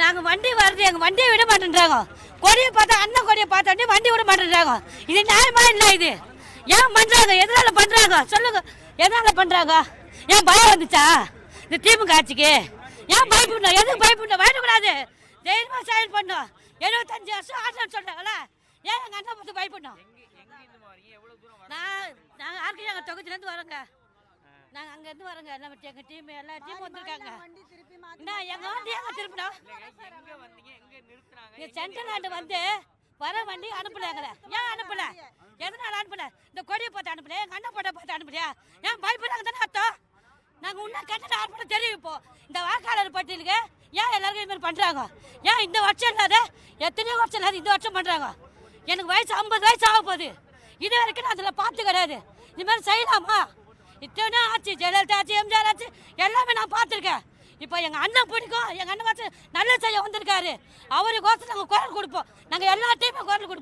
நாங்கள் வண்டி வருது எங்கள் வண்டியை விட மாட்டேன்றாங்க. கொடியை பார்த்தா அண்ணன் கொடியை பார்த்தோன்னே வண்டி விட மாட்டேன்றாங்க. இது நியாயமா இல்லை இது? ஏன் பண்ணுறாங்க எதனால பண்ணுறாங்க சொல்லுங்க. எதனால பண்ணுறாங்க ஏன் பயம் வந்துச்சா? இந்த திமுக ஆட்சிக்கு ஏன் பயப்படணும்? எதுக்கு பயப்படணும்? பயப்படக்கூடாது. தைரியமாக செயல் பண்ணும் எழுபத்தஞ்சு வருஷம் ஆட்டம் சொல்கிறாங்களா ஏன் எங்கள் அண்ணன் பார்த்து பயப்படணும்? நான் நாங்கள் ஆர்கே நாங்கள் தொகுதியிலேருந்து வரோங்க. நாங்கள் அங்கேருந்து வரோங்க. நம்ம எங்கள் டீம் எல்லா டீமும் வந்திருக்காங்க. எங்கள் வண்டி எங்கே திருப்பினோம் இங்க சென்ட்ரல் ஆண்டு வந்து வர வண்டி அனுப்பல எங்களை. ஏன் அனுப்பல? எதனால அனுப்பல? இந்த கொடியை பார்த்து அனுப்பல. எங்க அண்ணன் போட்டோ பார்த்து அனுப்பலையா? ஏன் பயப்படுறாங்க தானே அர்த்தம்? நாங்க இன்னும் கட்டண ஆர்ப்பாட்டம் தெரிவிப்போம் இந்த வாக்காளர் பட்டியலுக்கு ஏன் எல்லாருக்கும் இது மாதிரி பண்றாங்க? ஏன் இந்த வருஷம் இல்லாத எத்தனையோ வருஷம் இல்லாத இந்த வருஷம் பண்றாங்க? எனக்கு வயசு ஐம்பது வயசு ஆக போகுது. இது வரைக்கும் நான் அதில் பார்த்து கிடையாது. இது மாதிரி செய்யலாமா? இத்தனை ஆச்சு. ஜெயலலிதா ஆச்சு எம்ஜிஆர் ஆச்சு. எல்லாமே நான் பார்த்துருக்கேன். இப்போ எங்கள் அண்ணன் பிடிக்கும் எங்கள் அண்ணன் பார்த்து நல்ல செய்ய வந்திருக்காரு. அவருக்கோசம் நாங்கள் குரல் கொடுப்போம். நாங்கள் எல்லா டைமும் குரல் கொடுப்போம்.